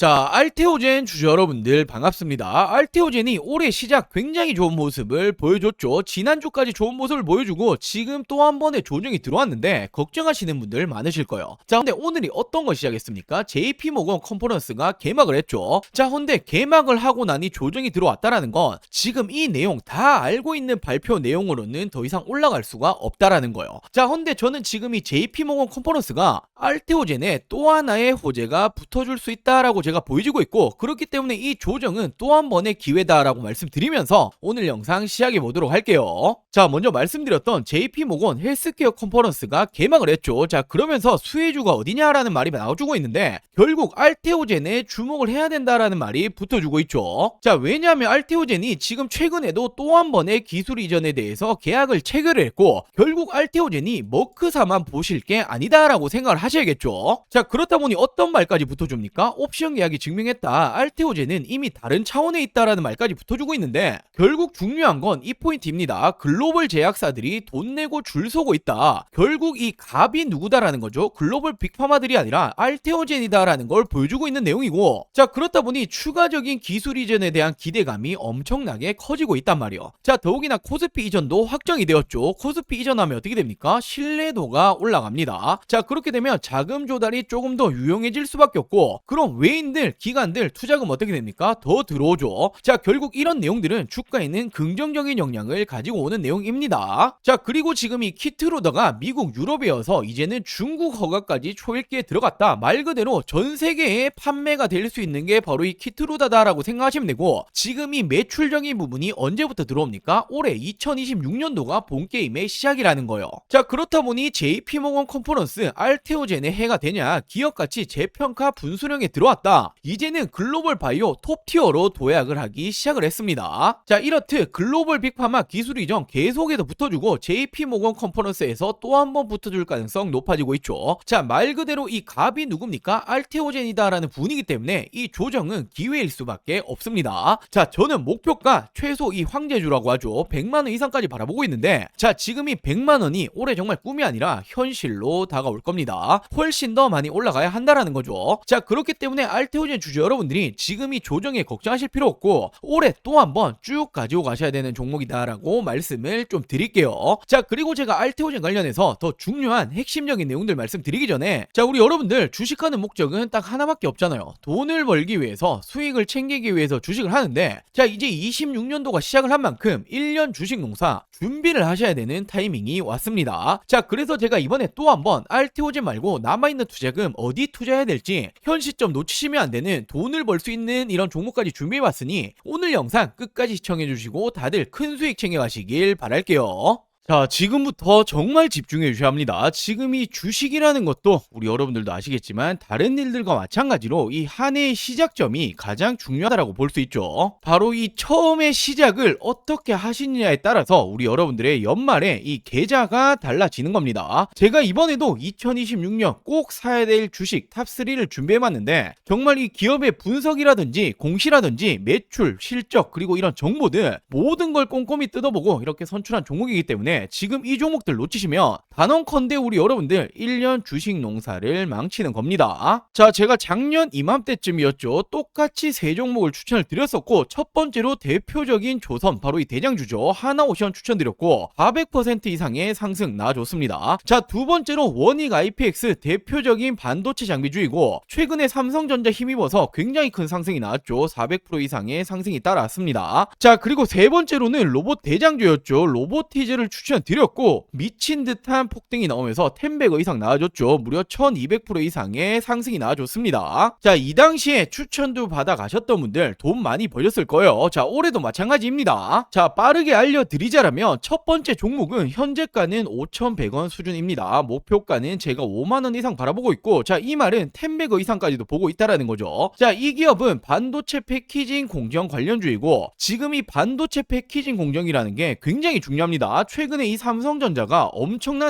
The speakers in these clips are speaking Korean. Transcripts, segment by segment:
자, 알테오젠 주주 여러분들 반갑습니다. 알테오젠이 올해 시작 굉장히 좋은 모습을 보여줬죠. 지난주까지 좋은 모습을 보여주고 지금 또 한 번의 조정이 들어왔는데 걱정하시는 분들 많으실 거예요. 자, 근데 오늘이 어떤 걸 시작했습니까? JP모건 컨퍼런스가 개막을 했죠. 자, 근데 개막을 하고 나니 조정이 들어왔다라는 건 지금 이 내용 다 알고 있는 발표 내용으로는 더 이상 올라갈 수가 없다라는 거예요. 자, 근데 저는 지금 이 JP모건 컨퍼런스가 알테오젠에 또 하나의 호재가 붙어줄 수 있다라고 제가 보여지고 있고 그렇기 때문에 이 조정은 또 한 번의 기회다라고 말씀드리면서 오늘 영상 시작해 보도록 할게요. 자, 먼저 말씀드렸던 JP모건 헬스케어 컨퍼런스가 개막을 했죠. 자, 그러면서 수혜주가 어디냐라는 말이 나와주고 있는데 결국 알테오젠에 주목을 해야 된다라는 말이 붙어주고 있죠. 자, 왜냐하면 알테오젠이 지금 최근에도 또 한 번의 기술 이전에 대해서 계약을 체결을 했고 결국 알테오젠이 머크사만 보실 게 아니다라고 생각을 하셔야겠죠. 자, 그렇다 보니 어떤 말까지 붙어줍니까? 옵션 계약이 증명했다. 알테오젠은 이미 다른 차원에 있다라는 말까지 붙어주고 있는데 결국 중요한 건 이 포인트입니다. 글로벌 제약사들이 돈 내고 줄 서고 있다. 결국 이 갑이 누구다라는 거죠. 글로벌 빅파마들이 아니라 알테오젠이다라는 걸 보여주고 있는 내용이고 자 그렇다 보니 추가적인 기술 이전에 대한 기대감이 엄청나게 커지고 있단 말이요. 자 더욱이나 코스피 이전도 확정이 되었죠. 코스피 이전하면 어떻게 됩니까? 신뢰도가 올라갑니다. 자 그렇게 되면 자금 조달이 조금 더 유용해질 수밖에 없고 그럼 외인들 기관들 투자금 어떻게 됩니까? 더 들어오죠. 자 결국 이런 내용들은 주가에는 긍정적인 영향을 가지고 오는 내용입니다. 자 그리고 지금 이 키트로더가 미국 유럽이어서 이제는 중국 허가까지 초읽기에 들어갔다. 말 그대로 전 세계에 판매가 될 수 있는 게 바로 이 키트로다다라고 생각하시면 되고 지금 이 매출적인 부분이 언제부터 들어옵니까? 올해 2026년도가 본 게임의 시작이라는 거예요. 자 그렇다 보니 JP모건 컨퍼런스 알테오젠의 해가 되냐 기업 가치 재평가 분수령에 들어왔다. 이제는 글로벌 바이오 톱티어로 도약을 하기 시작을 했습니다. 자 이렇듯 글로벌 빅파마 기술 이전 계속해서 붙어주고 JP모건 컨퍼런스에서 또 한 번 붙어줄 가능성 높아지고 있죠. 자 말 그대로 이 갑이 누굽니까? 알테오젠이다라는 분이기 때문에 이 조정은 기회일 수밖에 없습니다. 자 저는 목표가 최소 이 황제주라고 하죠. 100만 원 이상까지 바라보고 있는데 자 지금 이 100만 원이 올해 정말 꿈이 아니라 현실로 다가올 겁니다. 훨씬 더 많이 올라가야 한다라는 거죠. 자 그렇기 때문에 알 테오젠 주주 여러분들이 지금 이 조정에 걱정하실 필요 없고 올해 또 한번 쭉 가지고 가셔야 되는 종목이다라고 말씀을 좀 드릴게요. 자 그리고 제가 알테오젠 관련해서 더 중요한 핵심적인 내용들 말씀드리기 전에 자 우리 여러분들 주식하는 목적은 딱 하나밖에 없잖아요. 돈을 벌기 위해서 수익을 챙기기 위해서 주식을 하는데 자 이제 26년도가 시작을 한 만큼 1년 주식 농사 준비를 하셔야 되는 타이밍이 왔습니다. 자 그래서 제가 이번에 또 한번 알테오젠 말고 남아있는 투자금 어디 투자해야 될지 현 시점 놓치시면 안 되는 돈을 벌 수 있는 이런 종목까지 준비해봤으니 오늘 영상 끝까지 시청해주시고 다들 큰 수익 챙겨가시길 바랄게요. 자, 지금부터 정말 집중해 주셔야 합니다. 지금 이 주식이라는 것도 우리 여러분들도 아시겠지만 다른 일들과 마찬가지로 이 한 해의 시작점이 가장 중요하다고 볼 수 있죠. 바로 이 처음의 시작을 어떻게 하시느냐에 따라서 우리 여러분들의 연말에 이 계좌가 달라지는 겁니다. 제가 이번에도 2026년 꼭 사야 될 주식 탑3를 준비해 봤는데 정말 이 기업의 분석이라든지 공시라든지 매출, 실적 그리고 이런 정보들 모든 걸 꼼꼼히 뜯어보고 이렇게 선출한 종목이기 때문에 지금 이 종목들 놓치시면 단언컨대 우리 여러분들 1년 주식 농사를 망치는 겁니다. 자, 제가 작년 이맘때쯤이었죠. 똑같이 세 종목을 추천을 드렸었고 첫 번째로 대표적인 조선 바로 이 대장주죠. 하나오션 추천드렸고 400% 이상의 상승 나와줬습니다. 자, 두 번째로 원익 IPX 대표적인 반도체 장비주이고 최근에 삼성전자 힘입어서 굉장히 큰 상승이 나왔죠. 400% 이상의 상승이 따라왔습니다. 자, 그리고 세 번째로는 로봇 대장주였죠. 로보티즈를 추천드렸고 미친 듯한 폭등이 나오면서 10배거 이상 나와줬죠. 무려 1200% 이상의 상승이 나와줬습니다. 자, 이 당시에 추천도 받아 가셨던 분들 돈 많이 벌렸을 거예요. 자, 올해도 마찬가지입니다. 자, 빠르게 알려드리자라면 첫 번째 종목은 현재가는 5,100원 수준입니다. 목표가는 제가 5만원 이상 바라보고 있고, 자, 이 말은 10배거 이상까지도 보고 있다라는 거죠. 자, 이 기업은 반도체 패키징 공정 관련주이고, 지금 이 반도체 패키징 공정이라는 게 굉장히 중요합니다. 최근 최근에 이 삼성전자가 엄청난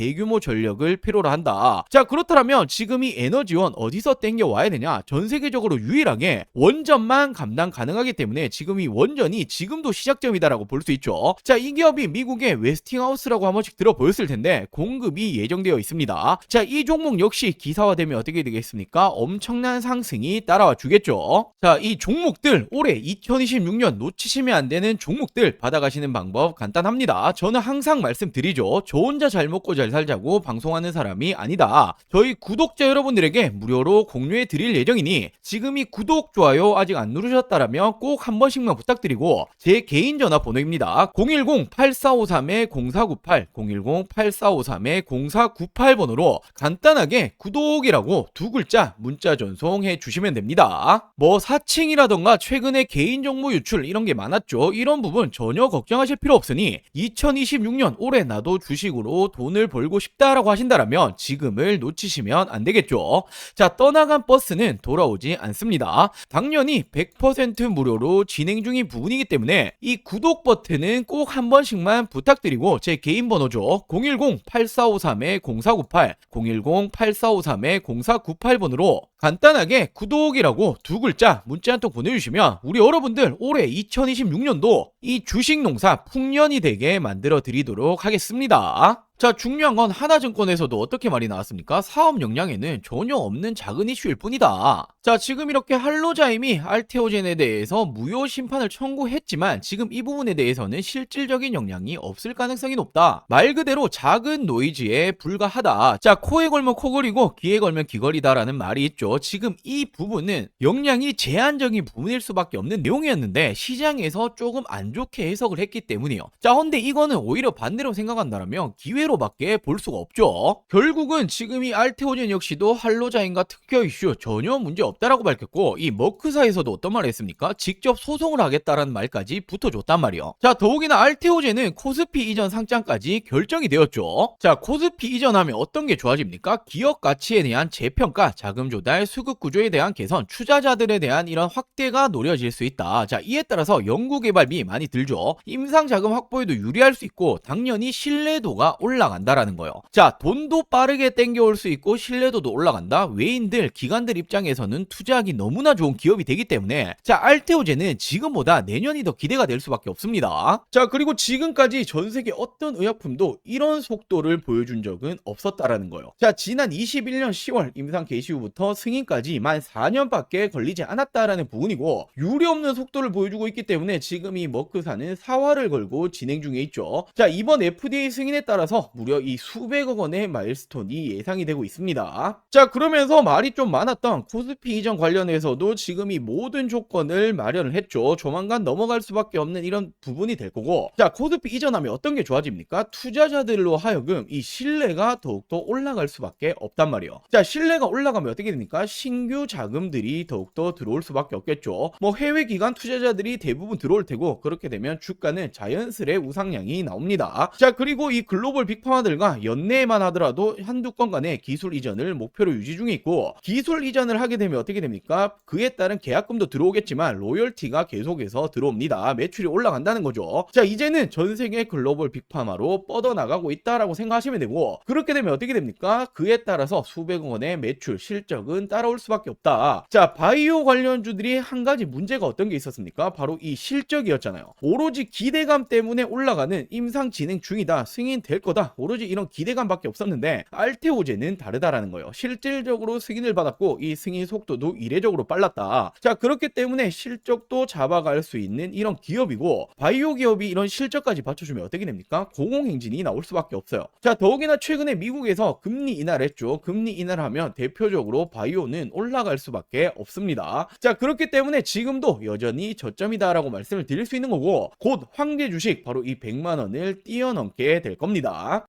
규모 전력을 필요로 한다. 자, 그렇다면 지금 이 에너지원 어디서 땡겨 와야 되냐? 전 세계적으로 유일하게 원전만 감당 가능하기 때문에 지금 이 원전이 지금도 시작점이다라고 볼 수 있죠. 자, 이 기업이 미국의 웨스팅하우스라고 한 번씩 들어보였을 텐데 공급이 예정되어 있습니다. 자, 이 종목 역시 기사화되면 어떻게 되겠습니까? 엄청난 상승이 따라와 주겠죠. 자, 이 종목들 올해 2026년 놓치시면 안 되는 종목들 받아가시는 방법 간단합니다. 저는 항상 말씀드리죠. 저 혼자 잘 먹고 잘 살자고 방송하는 사람이 아니다. 저희 구독자 여러분들에게 무료로 공유해 드릴 예정이니 지금 이 구독, 좋아요 아직 안 누르셨다라면 꼭 한 번씩만 부탁드리고 제 개인 전화번호입니다. 010-8453-0498, 010-8453-0498번으로 간단하게 구독이라고 두 글자 문자 전송해 주시면 됩니다. 뭐 사칭이라던가 최근에 개인 정보 유출 이런 게 많았죠. 이런 부분 전혀 걱정하실 필요 없으니 2026년 올해 나도 주식으로 돈을 벌고 싶다라고 하신다라면 지금을 놓치시면 안 되겠죠. 자, 떠나간 버스는 돌아오지 않습니다. 당연히 100% 무료로 진행 중인 부분이기 때문에 이 구독 버튼은 꼭 한 번씩만 부탁드리고 제 개인 번호죠. 010-8453-0498, 010-8453-0498번으로 간단하게 구독이라고 두 글자 문자 한 통 보내주시면 우리 여러분들 올해 2026년도 이 주식 농사 풍년이 되게 만들어 드리도록 하겠습니다. 자, 중요한 건 하나증권에서도 어떻게 말이 나왔습니까? 사업 역량에는 전혀 없는 작은 이슈일 뿐이다. 자, 지금 이렇게 할로자임이 알테오젠에 대해서 무효 심판을 청구했지만 지금 이 부분에 대해서는 실질적인 역량이 없을 가능성이 높다. 말 그대로 작은 노이즈에 불과하다. 자, 코에 걸면 코걸이고 귀에 걸면 귀걸이다라는 말이 있죠. 지금 이 부분은 역량이 제한적인 부분일 수밖에 없는 내용이었는데 시장에서 조금 안 좋게 해석을 했기 때문이요. 자, 근데 이거는 오히려 반대로 생각한다면 기회로 밖에 볼 수가 없죠. 결국은 지금 이 알테오젠 역시도 할로자인과 특허 이슈 전혀 문제 없다라고 밝혔고 이 머크사에서도 어떤 말을 했습니까? 직접 소송을 하겠다라는 말까지 붙어줬단 말이요. 자 더욱이나 알테오젠은 코스피 이전 상장까지 결정이 되었죠. 자 코스피 이전하면 어떤 게 좋아집니까? 기업 가치에 대한 재평가, 자금 조달, 수급 구조에 대한 개선, 투자자들에 대한 이런 확대가 노려질 수 있다. 자 이에 따라서 연구 개발비 많이 들죠. 임상 자금 확보에도 유리할 수 있고 당연히 신뢰도가 올라. 올라간다라는 거예요. 자, 돈도 빠르게 땡겨올 수 있고 신뢰도도 올라간다. 외인들, 기관들 입장에서는 투자하기 너무나 좋은 기업이 되기 때문에 자, 알테오제는 지금보다 내년이 더 기대가 될 수밖에 없습니다. 자, 그리고 지금까지 전 세계 어떤 의약품도 이런 속도를 보여준 적은 없었다라는 거예요. 자, 지난 21년 10월 임상 개시 후부터 승인까지 만 4년밖에 걸리지 않았다라는 부분이고 유례 없는 속도를 보여주고 있기 때문에 지금 이 머크사는 사활을 걸고 진행 중에 있죠. 자, 이번 FDA 승인에 따라서 무려 이 수백억 원의 마일스톤이 예상이 되고 있습니다. 자, 그러면서 말이 좀 많았던 코스피 이전 관련해서도 지금 이 모든 조건을 마련을 했죠. 조만간 넘어갈 수밖에 없는 이런 부분이 될 거고. 자, 코스피 이전하면 어떤 게 좋아집니까? 투자자들로 하여금 이 신뢰가 더욱더 올라갈 수밖에 없단 말이에요. 자, 신뢰가 올라가면 어떻게 됩니까? 신규 자금들이 더욱더 들어올 수밖에 없겠죠. 뭐 해외 기관 투자자들이 대부분 들어올 테고 그렇게 되면 주가는 자연스레 우상향이 나옵니다. 자, 그리고 이 글로벌 빅파마들과 연내만 하더라도 한두 건 간의 기술 이전을 목표로 유지 중에 있고 기술 이전을 하게 되면 어떻게 됩니까? 그에 따른 계약금도 들어오겠지만 로열티가 계속해서 들어옵니다. 매출이 올라간다는 거죠. 자, 이제는 전 세계 글로벌 빅파마로 뻗어나가고 있다라고 생각하시면 되고 그렇게 되면 어떻게 됩니까? 그에 따라서 수백억 원의 매출 실적은 따라올 수밖에 없다. 자, 바이오 관련주들이 한 가지 문제가 어떤 게 있었습니까? 바로 이 실적이었잖아요. 오로지 기대감 때문에 올라가는 임상 진행 중이다. 승인 될 거다. 오로지 이런 기대감밖에 없었는데 알테오제는 다르다라는 거예요. 실질적으로 승인을 받았고 이 승인 속도도 이례적으로 빨랐다. 자, 그렇기 때문에 실적도 잡아갈 수 있는 이런 기업이고 바이오 기업이 이런 실적까지 받쳐주면 어떻게 됩니까? 공공행진이 나올 수밖에 없어요. 자, 더욱이나 최근에 미국에서 금리 인하했죠. 금리 인하하면 대표적으로 바이오는 올라갈 수밖에 없습니다. 자, 그렇기 때문에 지금도 여전히 저점이다라고 말씀을 드릴 수 있는 거고 곧 황제 주식 바로 이 100만 원을 뛰어넘게 될 겁니다.